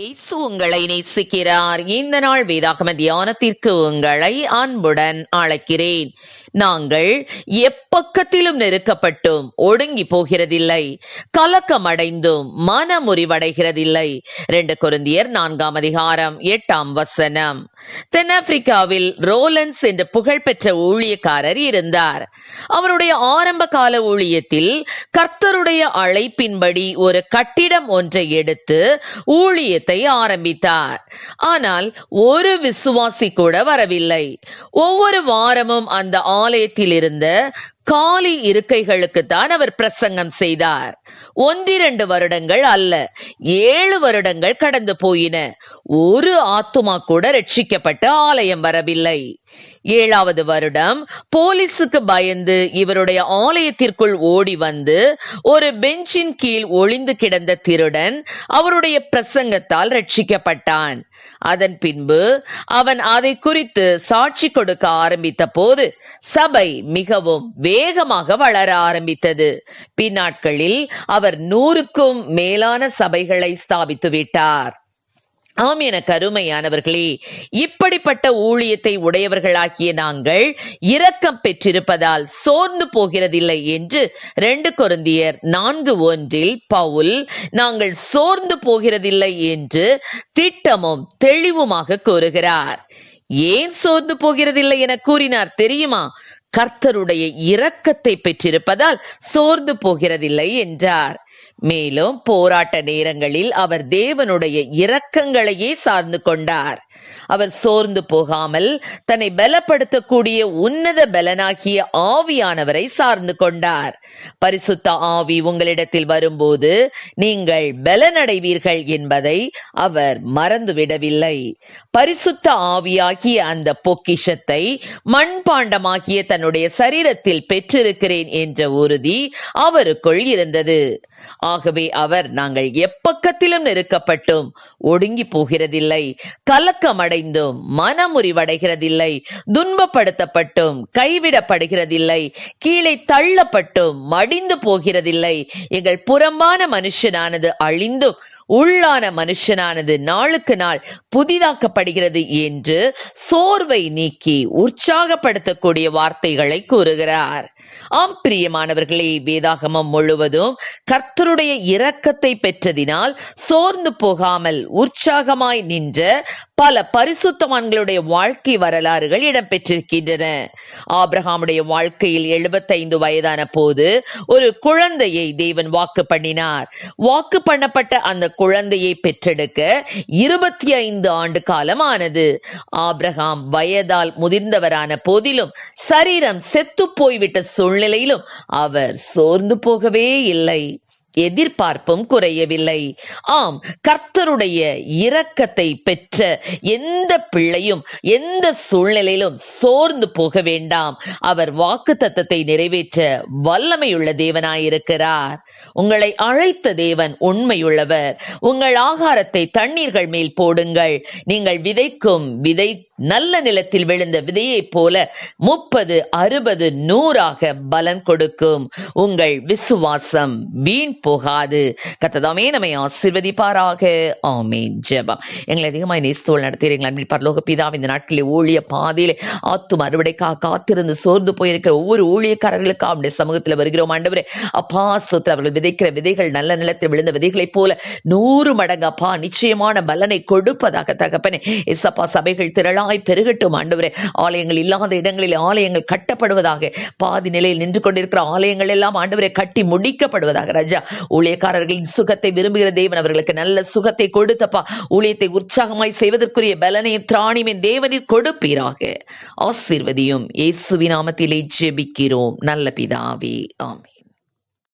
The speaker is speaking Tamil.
இயேசு உங்களை நேசிக்கிறார். இந்த நாள் வேதாகம தியானத்திற்கு உங்களை அன்புடன் அழைக்கிறேன். நாங்கள் எப்பக்கத்திலும் நெருக்கப்பட்டும் ஒடுங்கி போகிறதில்லை கலக்கமடைந்தும் மனமுறிவடைகிறதில்லை. ரெண்டு குருந்தியர் நான்காம் அதிகாரம் எட்டாம் வசனம். தென்னாப்பிரிக்காவில் ரோலன்ஸ் என்ற புகழ்பெற்ற ஊழியக்காரர் இருந்தார். அவருடைய ஆரம்ப கால ஊழியத்தில் கர்த்தருடைய அழைப்பின்படி ஒரு கட்டிடம் ஒன்றை எடுத்து ஊழியத்தை ஆரம்பித்தார். ஆனால் ஒரு விசுவாசி கூட வரவில்லை. ஒவ்வொரு வாரமும் அந்த ஆலயத்தில் இருந்த காலி இருக்கைகளுக்கு தான் அவர் பிரசங்கம் செய்தார். ஒன்றிரண்டு வருடங்கள் அல்ல ஏழு வருடங்கள் கடந்து போயின. ஒரு ஆத்துமா கூட ரட்சிக்கப்பட்டு ஆலயம் வரவில்லை. ஏழாவது வருடம் போலீசுக்கு பயந்து இவருடைய ஆலயத்திற்குள் ஓடி வந்து ஒரு பெஞ்சின் கீழ் ஒளிந்து கிடந்த திருடன் அவருடைய பிரசங்கத்தால் ரட்சிக்கப்பட்டான். அதன் பின்பு அவன் அதை குறித்து சாட்சி கொடுக்க ஆரம்பித்த போது சபை மிகவும் வே வேகமாக வளர ஆரம்பித்தது. பின்னாட்களில் அவர் நூறுக்கும் மேலான சபைகளை ஸ்தாபித்து விட்டார். ஆம் என கருமையானவர்களே இப்படிப்பட்ட ஊழியத்தை உடையவர்களாகிய நாங்கள் இரக்கம் பெற்றிருப்பதால் சோர்ந்து போகிறதில்லை என்று ரெண்டு கொருந்தியர் நான்கு ஒன்றில் பவுல் நாங்கள் சோர்ந்து போகிறதில்லை என்று திட்டமும் தெளிவுமாக கூறுகிறார். ஏன் சோர்ந்து போகிறதில்லை என கூறினார் தெரியுமா? கர்த்தருடைய இரக்கத்தை பெற்றிருப்பதால் சோர்ந்து போகிறதில்லை என்றார். மேலும் போராட்ட நேரங்களில் அவர் தேவனுடைய இரக்கங்களையே சார்ந்து கொண்டார். அவர் சோர்ந்து போகாமல் தன்னை பலப்படுத்தக்கூடிய உன்னத பலனாகிய ஆவியானவரை சார்ந்து கொண்டார். பரிசுத்த ஆவி உங்களிடத்தில் வரும்போது நீங்கள் பலனடைவீர்கள் என்பதை அவர் மறந்துவிடவில்லை. பரிசுத்த ஆவியாகிய அந்த பொக்கிஷத்தை மண்பாண்டமாகிய தன்னுடைய சரீரத்தில் பெற்றிருக்கிறேன் என்ற உறுதி அவருக்குள் இருந்தது. ஆகவே அவர் நாங்கள் எப்பக்கத்திலும் நெருக்கப்பட்டும் ஒடுங்கி போகிறதில்லை கலக்கமடைந்தும் மனமுறிவடைகிறதில்லை துன்பப்படுத்தப்பட்டும் கைவிடப்படுகிறதில்லை கீழே தள்ளப்பட்டும் மடிந்து போகிறதில்லை எங்கள் புறம்பான மனுஷனானது அழிந்தும் உள்ளான மனுஷனானது நாளுக்கு நாள் புதிதாக்கப்படுகிறது என்று சோர்வை நீக்கி உற்சாகப்படுத்தக்கூடிய வார்த்தைகளை கூறுகிறார். ஆம் பிரியமானவர்களே வேதாகமம் முழுவதும் கர்த்தருடைய இரக்கத்தை பெற்றதினால் சோர்ந்து போகாமல் உற்சாகமாய் நின்ற பல பரிசுத்தவான்களுடைய வாழ்க்கை வரலாறுகள் இடம்பெற்றிருக்கின்றன. ஆபிரகாமுடைய வாழ்க்கையில் எழுபத்தைந்து வயதான போது ஒரு குழந்தையை தேவன் வாக்கு பண்ணினார். வாக்கு பண்ணப்பட்ட அந்த குழந்தையை பெற்றெடுக்க இருபத்தி ஐந்து ஆண்டு காலம் ஆனது ஆபிரகாம் வயதால் முதிர்ந்தவரான போதிலும் சரீரம் செத்து போய்விட்ட சூழ்நிலையிலும் அவர் சோர்ந்து போகவே இல்லை. எதிர்பார்ப்பும் குறையவில்லை. ஆம் கர்த்தருடைய இரக்கத்தை பெற்ற எந்த பிள்ளையும் எந்த சூழ்நிலையிலும் சோர்ந்து போக வேண்டாம். அவர் வாக்கு தத்தத்தை நிறைவேற்ற வல்லமையுள்ள தேவனாயிருக்கிறார். உங்களை அழைத்த தேவன் உண்மையுள்ளவர். உங்கள் ஆகாரத்தை தண்ணீர்கள் மேல் போடுங்கள். நீங்கள் விதைக்கும் விதை நல்ல நிலத்தில் விழுந்த விதையை போல முப்பது அறுபது நூறாக பலன் கொடுக்கும். உங்கள் விசுவாசம் வீண் போகாது. கத்ததாமே நம்மை ஆசிர்வதிப்பாராக. ஆமே ஜெபம். எங்களை அதிகமாக நேசத்தோல் நடத்துகிறீங்களா பரலோக பிதா இந்த நாட்களில் ஊழிய பாதையிலே ஆத்தும் அறுவடைக்காக காத்திருந்து சோர்ந்து போயிருக்கிற ஒவ்வொரு ஊழியக்காரர்களுக்கும் அவருடைய சமூகத்தில் வருகிறோம். ஆண்டவரே அப்பா சொத்தில் அவர்கள் விதைக்கிற விதைகள் நல்ல நிலத்தில் விழுந்த விதைகளைப் போல நூறு மடங்கு அப்பா நிச்சயமான பலனை கொடுப்பதாக தகப்பனே எசப்பா சபைகள் திரளாய் பெருகட்டும். ஆண்டவரே ஆலயங்கள் இல்லாத இடங்களில் ஆலயங்கள் கட்டப்படுவதாக பாதி நிலையில் நின்று கொண்டிருக்கிற ஆலயங்கள் எல்லாம் ஆண்டவரை கட்டி முடிக்கப்படுவதாக. ராஜா ஊழியக்காரர்களின் சுகத்தை விரும்புகிற தேவன் அவர்களுக்கு நல்ல சுகத்தை கொடுத்தப்பா. ஊழியத்தை உற்சாகமாய் செய்வதற்குரிய பலனையும் திராணியும் தேவனில் கொடுப்பீராக. ஆசீர்வதியும். இயேசுவின் நாமத்திலே ஜெபிக்கிறோம். நல்ல பிதாவே. ஆமே